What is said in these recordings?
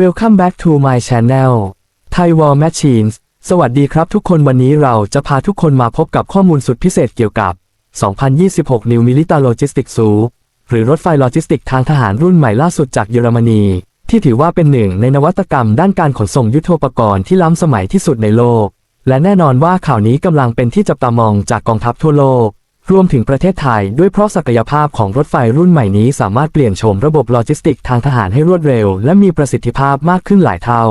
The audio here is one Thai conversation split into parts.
Welcome back to my channel Thai War Machines สวัสดีครับทุกคนวันนี้เราจะพาทุกคนมาพบกับข้อมูลสุดพิเศษเกี่ยวกับ 2026 New Military Logistics s u หรือรถไฟโลจิสติกทางทหารรุ่นใหม่ล่าสุดจากเยอรมนี ที่ถือว่าเป็นหนึ่งในนวัตกรรมด้านการขนส่งยุทโธปกรณ์ที่ล้ำสมัยที่สุดในโลก และแน่นอนว่าข่าวนี้กำลังเป็นที่จับตามองจากกองทัพทั่วโลก รวมถึงประเทศไทยด้วยเพราะศักยภาพของรถไฟรุ่นใหม่นี้สามารถเปลี่ยนโฉมระบบโลจิสติกทางทหารให้รวดเร็ว และมีประสิทธิภาพมากขึ้นหลายเท่า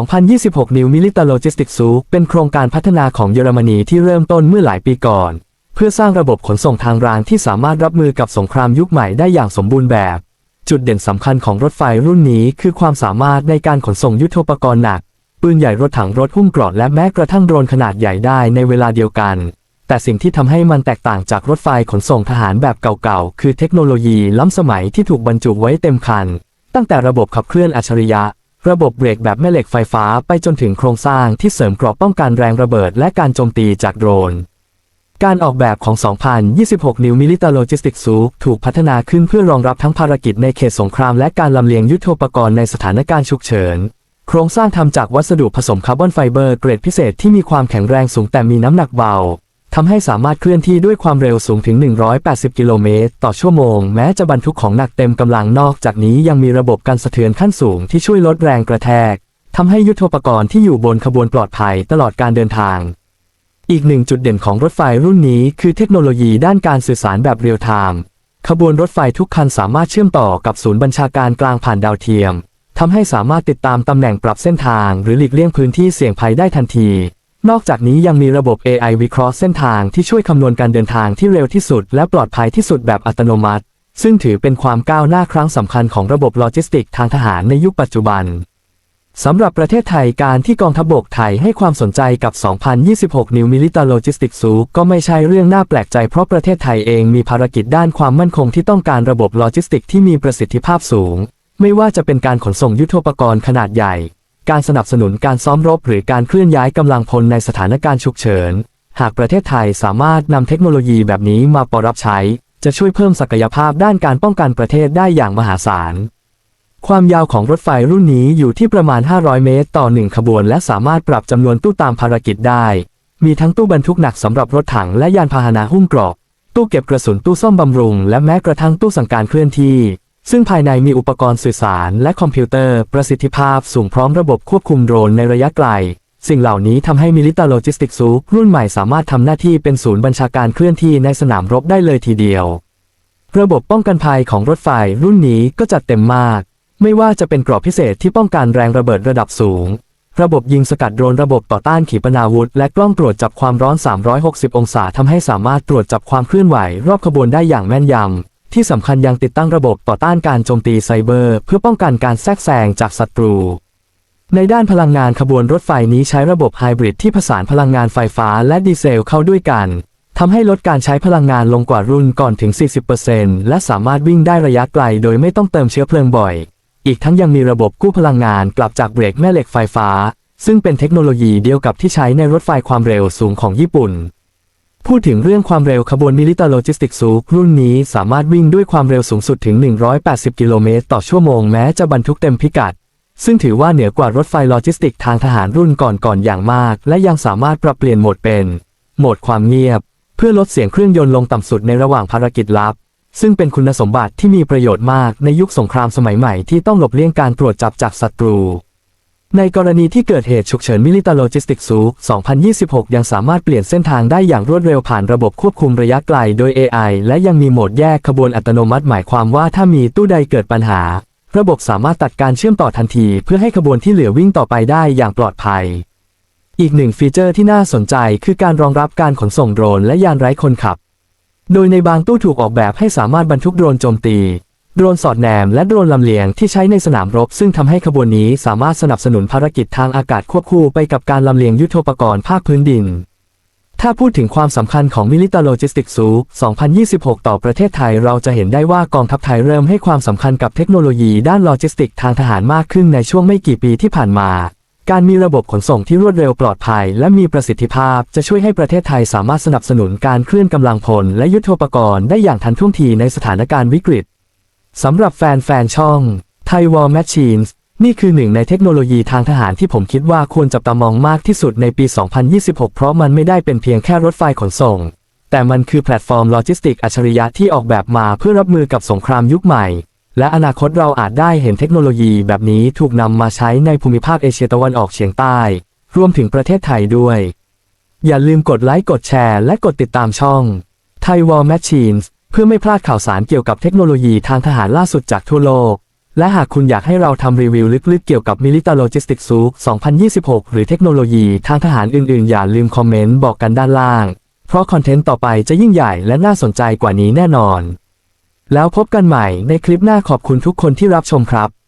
2026 New Military Logistics s u เป็นโครงการพัฒนาของเยอรมนีที่เริ่มต้นเมื่อหลายปีก่อน เพื่อสร้างระบบขนส่งทางรางที่สามารถรับมือกับสงครามยุคใหม่ได้อย่างสมบูรณ์แบบ จุดเด่นสำคัญของรถไฟรุ่นนี้คือความสามารถในการขนส่งยุทโธปกรณ์หนัก ปืนใหญ่รถถังรถหุ้มเกราะและแม้กระทั่งโดรนขนาดใหญ่ได้ในเวลาเดียวกัน แต่สิ่งที่ทำให้มันแตกต่างจากรถไฟขนส่งทหารแบบเก่าๆ คือเทคโนโลยีล้ำสมัยที่ถูกบรรจุไว้เต็มคัน ตั้งแต่ระบบขับเคลื่อนอัจฉริยะ ระบบเบรกแบบแม่เหล็กไฟฟ้าไปจนถึงโครงสร้างที่เสริมกราะป้องกันแรงระเบิดและการโจมตีจากโดรน การออกแบบของ 2026 New Military Logistics s u ถูกพัฒนาขึ้นเพื่อรองรับทั้งภารกิจในเขตสงครามและการลำเลียงยุทโธปกรณ์ในสถานการณ์ฉุกเฉินโครงสร้างทำจากวัสดุผสมคาร์บอนไฟเบอร์เกรดพิเศษที่มีความแข็งแรงสูงแต่มีน้ำหนักเบา ทำให้สามารถเคลื่อนที่ด้วยความเร็วสูงถึง 180 กิโลเมตรต่อชั่วโมง แม้จะบรรทุกของหนักเต็มกำลังนอกจากนี้ยังมีระบบการสะเทือนขั้นสูงที่ช่วยลดแรงกระแทกทำให้ยุทโธปกรณ์ที่อยู่บนขบวนปลอดภัยตลอดการเดินทาง อีกหนึ่งจุดเด่นของรถไฟรุ่นนี้คือเทคโนโลยีด้านการสื่อสารแบบเรียลไทม์ขบวนรถไฟทุกคันสามารถเชื่อมต่อกับศูนย์บัญชาการกลางผ่านดาวเทียมทำให้สามารถติดตามตำแหน่งปรับเส้นทาง หรือหลีกเลี่ยงพื้นที่เสี่ยงภัยได้ทันที นอกจากนี้ยังมีระบบ AI วิเคราะห์เส้นทางที่ช่วยคำนวณการเดินทางที่เร็วที่สุด และปลอดภัยที่สุดแบบอัตโนมัติ ซึ่งถือเป็นความก้าวหน้าครั้งสำคัญของระบบโลจิสติกทางทหารในยุคปัจจุบันสำหรับประเทศไทยการที่กองทัพบกไทยให้ความสนใจกับ 2026 New Military Logistics s u ก็ไม่ใช่เรื่องน่าแปลกใจเพราะประเทศไทยเองมีภารกิจด้านความมั่นคงที่ต้องการระบบโลจิสติกที่มีประสิทธิภาพสูง ไม่ว่าจะเป็นการขนส่งยุทโธปกรณ์ขนาดใหญ่ การสนับสนุนการซ้อมรบหรือการเคลื่อนย้ายกำลังพลในสถานการณ์ฉุกเฉิน หากประเทศไทยสามารถนำเทคโนโลยีแบบนี้มาปรับใช้ จะช่วยเพิ่มศักยภาพด้านการป้องกันประเทศได้อย่างมหาศาล ความยาวของรถไฟรุ่นนี้อยู่ที่ประมาณ 500 เมตร ต่อ 1 ขบวน และสามารถปรับจำนวนตู้ตามภารกิจได้ มีทั้งตู้บรรทุกหนักสำหรับรถถังและยานพาหนะหุ้มเกราะ ตู้เก็บกระสุนตู้ซ่อมบำรุง และแม้กระทั่งตู้สั่งการเคลื่อนที่ ซึ่งภายในมีอุปกรณ์สื่อสารและคอมพิวเตอร์ประสิทธิภาพสูงพร้อมระบบควบคุมโดรนในระยะไกล สิ่งเหล่านี้ทำให้มิลิตาโลจิสติกซูรุ่นใหม่สามารถทำหน้าที่เป็นศูนย์บัญชาการเคลื่อนที่ในสนามรบได้เลยทีเดียว ระบบป้องกันภัยของรถไฟรุ่นนี้ก็จัดเต็มมาก ไม่ว่าจะเป็นกรอบพิเศษที่ป้องกันแรงระเบิดระดับสูง ระบบยิงสกัดโดรนระบบต่อต้านขีปนาวุธ และกล้องตรวจจับความร้อน 360 องศาทำให้สามารถตรวจจับความเคลื่อนไหวรอบขบวนได้อย่างแม่นยำ ที่สำคัญยังติดตั้งระบบต่อต้านการโจมตีไซเบอร์ เพื่อป้องกันการแทรกแซงจากศัตรู ในด้านพลังงานขบวนรถไฟนี้ใช้ระบบไฮบริดที่ผสานพลังงานไฟฟ้าและดีเซลเข้าด้วยกันทำให้ลดการใช้พลังงานลงกว่ารุ่นก่อนถึง 40%และสามารถวิ่งได้ระยะไกลโดยไม่ต้องเติมเชื้อเพลิงบ่อย อีกทั้งยังมีระบบกู้พลังงานกลับจากเบรกแม่เหล็กไฟฟ้า ซึ่งเป็นเทคโนโลยีเดียวกับที่ใช้ในรถไฟความเร็วสูงของญี่ปุ่น พูดถึงเรื่องความเร็วขบวนมิลิตาโลจิสติกซูรุ่นนี้สามารถวิ่งด้วยความเร็วสูงสุดถึง 180 กิโลเมตรต่อชั่วโมงแม้จะบรรทุกเต็มพิกัด ซึ่งถือว่าเหนือกว่ารถไฟโลจิสติกทางทหารรุ่นก่อนๆอย่างมาก และยังสามารถปรับเปลี่ยนโหมดเป็น โหมดความเงียบ เพื่อลดเสียงเครื่องยนต์ลงต่ำสุดในระหว่างภารกิจลับ ซึ่งเป็นคุณสมบัติที่มีประโยชน์มากในยุคสงครามสมัยใหม่ที่ต้องหลบเลี่ยงการตรวจจับจากศัตรู ในกรณีที่เกิดเหตุฉุกเฉินมิลิตาโลจิสติกซู2026 ยังสามารถเปลี่ยนเส้นทางได้อย่างรวดเร็วผ่านระบบควบคุมระยะไกลโดย AI และยังมีโหมดแยกขบวนอัตโนมัติหมายความว่าถ้ามีตู้ใดเกิดปัญหา ระบบสามารถตัดการเชื่อมต่อทันที เพื่อให้ขบวนที่เหลือวิ่งต่อไปได้อย่างปลอดภัย อีกหนึ่งฟีเจอร์ที่น่าสนใจคือการรองรับการขนส่งโดรนและยานไร้คนขับ โดยในบางตู้ถูกออกแบบให้สามารถบรรทุกโดรนโจมตี โดรนสอดแนมและโดรนลำเลียงที่ใช้ในสนามรบ ซึ่งทำให้ขบวนนี้สามารถสนับสนุนภารกิจทางอากาศควบคู่ไปกับการลำเลียงยุทโธปกรณ์ภาคพื้นดิน ถ้าพูดถึงความสำคัญของมิลิตาโลจิสติกซู2026 ต่อประเทศไทยเราจะเห็นได้ว่ากองทัพไทยเริ่มให้ความสำคัญกับเทคโนโลยีด้านโลจิสติกทางทหารมากขึ้นในช่วงไม่กี่ปีที่ผ่านมาการมีระบบขนส่งที่รวดเร็วปลอดภัย และมีประสิทธิภาพ จะช่วยให้ประเทศไทยสามารถสนับสนุนการเคลื่อนกำลังพล และยุทโธปกรณ์ได้อย่างทันท่วงทีในสถานการณ์วิกฤต สำหรับแฟนๆช่อง Thai War Machines นี่คือหนึ่งในเทคโนโลยีทางทหารที่ผมคิดว่าควรจับตามองมากที่สุดในปี 2026 เพราะมันไม่ได้เป็นเพียงแค่รถไฟขนส่ง แต่มันคือแพลตฟอร์มโลจิสติกอัจฉริยะที่ออกแบบมาเพื่อรับมือกับสงครามยุคใหม่ และอนาคตเราอาจได้เห็นเทคโนโลยีแบบนี้ถูกนำมาใช้ในภูมิภาคเอเชียตะวันออกเฉียงใต้ รวมถึงประเทศไทยด้วย อย่าลืมกดไลค์กดแชร์ และกดติดตามช่อง Thai War Machines เพื่อไม่พลาดข่าวสารเกี่ยวกับเทคโนโลยีทางทหารล่าสุดจากทั่วโลก และหากคุณอยากให้เราทำรีวิวลึกๆเกี่ยวกับ Military Logistics s u 2026 หรือเทคโนโลยีทางทหารอื่นๆ อย่าลืมคอมเมนต์บอกกันด้านล่าง เพราะคอนเทนต์ต่อไปจะยิ่งใหญ่และน่าสนใจกว่านี้แน่นอน แล้วพบกันใหม่ในคลิปหน้าขอบคุณทุกคนที่รับชมครับ